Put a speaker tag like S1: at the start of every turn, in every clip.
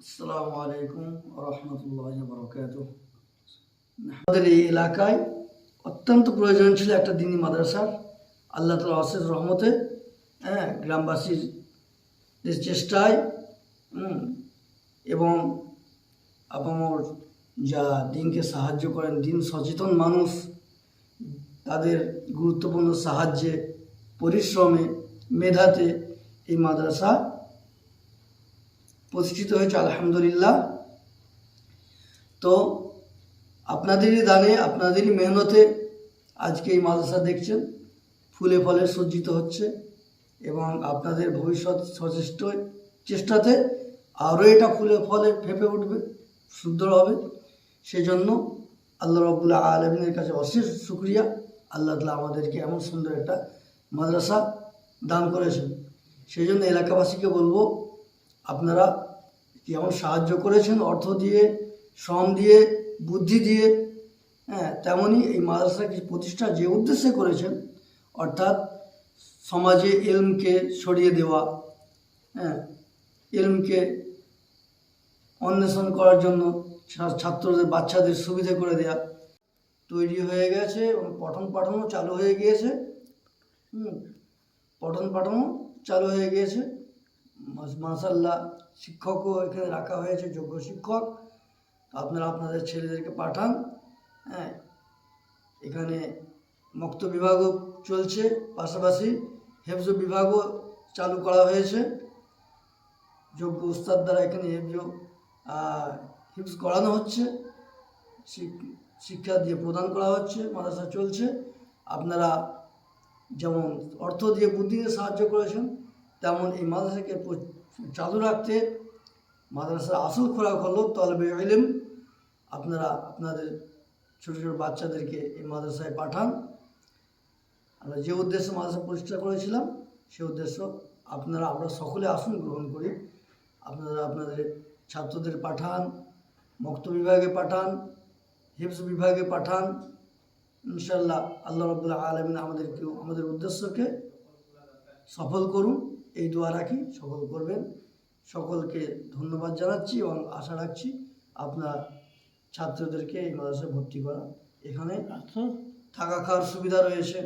S1: আসসালামু আলাইকুম রহমতুল্লাহ বরকাত আমাদের এই এলাকায় অত্যন্ত প্রয়োজন ছিল একটা দিনী মাদ্রাসার আল্লাহ তালা অশেষ রহমতে হ্যাঁ গ্রামবাসীর চেষ্টায় এবং আপামর যা দিনকে সাহায্য করেন, দিন সচেতন মানুষ, তাদের গুরুত্বপূর্ণ সাহায্যে, পরিশ্রমে, মেধাতে এই মাদ্রাসা প্রতিষ্ঠিত হয়েছে, আলহামদুলিল্লাহ। তো আপনাদেরই দানে, আপনাদেরই মেহনতে আজকে এই মাদ্রাসা দেখছেন, ফুলে ফলে সজ্জিত হচ্ছে এবং আপনাদের ভবিষ্যৎ সচেষ্ট চেষ্টাতে আরও এটা ফুলে ফলে ফেপে উঠবে, সুন্দর হবে। সেজন্য আল্লাহ রবুল্লাহ আলমিনের কাছে অশেষ শুক্রিয়া। আল্লাহ তালা আমাদেরকে এমন সুন্দর একটা মাদ্রাসা দান করেছেন। সেই জন্য এলাকাবাসীকে বলব আপনারা যেমন সাহায্য করেছেন, অর্থ দিয়ে, শ্রম দিয়ে, বুদ্ধি দিয়ে হ্যাঁ তেমনই এই মাদ্রাসাকে প্রতিষ্ঠা যে উদ্দেশ্যে করেছেন, অর্থাৎ সমাজে এলমকে ছড়িয়ে দেওয়া হ্যাঁ এলমকে অন্বেষণ করার জন্য ছাত্রদের, বাচ্চাদের সুবিধে করে দেওয়া তৈরি হয়ে গেছে এবং পঠন পাঠনও চালু হয়ে গিয়েছে। হুম, পঠন পাঠনও চালু হয়ে গিয়েছে। মাসাল্লাহ শিক্ষকও এখানে রাখা হয়েছে, যোগ্য শিক্ষক। আপনারা আপনাদের ছেলেদেরকে পাঠান হ্যাঁ। এখানে মুক্ত বিভাগও চলছে, পাশাপাশি হেফজ বিভাগও চালু করা হয়েছে। যোগ্য উস্তাদ দ্বারা এখানে হেফজ হিফজ করানো হচ্ছে। শিক্ষা দিয়ে প্রদান করা হচ্ছে, মাদ্রাসা চলছে। আপনারা যেমন অর্থ দিয়ে বুদ্ধি দিয়ে সাহায্য করেছেন তেমন এই মাদ্রাসাকে চালু রাখতে মাদ্রাসার আসল খোরাক হলো তলবে ইলম। আপনারা আপনাদের ছোটো ছোটো বাচ্চাদেরকে এই মাদ্রাসায় পাঠান। আমরা যে উদ্দেশ্যে মাদ্রাসা প্রতিষ্ঠা করেছিলাম, সে উদ্দেশ্য আপনারা, আমরা সকলে আসন গ্রহণ করি। আপনারা আপনাদের ছাত্রদের পাঠান মক্ত বিভাগে পাঠান, হিফজ বিভাগে পাঠান। ইনশাল্লাহ আল্লাহ রবুল্লাহ আলমিন আমাদেরকে, আমাদের উদ্দেশ্যকে সফল করুন। এই দোয়া রাখি সকল করবেন। সকলকে ধন্যবাদ জানাচ্ছি এবং আশা রাখছি আপনার ছাত্রদেরকে এই মাদ্রাসায় ভর্তি করা এখানে থাকা খাওয়ার সুবিধা রয়েছে।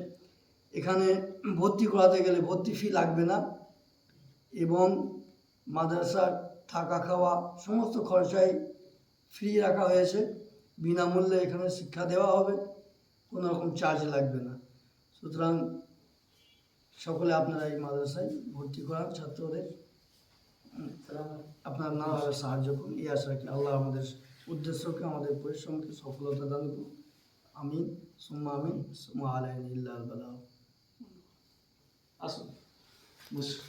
S1: এখানে ভর্তি করাতে গেলে ভর্তি ফি লাগবে না এবং মাদ্রাসার থাকা খাওয়া সমস্ত খরচাই ফ্রি রাখা হয়েছে। বিনামূল্যে এখানে শিক্ষা দেওয়া হবে। কোনো রকম চার্জ লাগবে না। সুতরাং সকলে আপনারা এই মাদ্রাসায় ভর্তি করান, ছাত্রদের। আপনারা নানাভাবে সাহায্য করুন। এই আশা রাখি আল্লাহ আমাদের উদ্দেশ্যকে, আমাদের পরিশ্রমকে সফলতা দান করুন আমি সুম্মা আমি সুম্মা আলাইন ইল্লা আসুন। বসুন।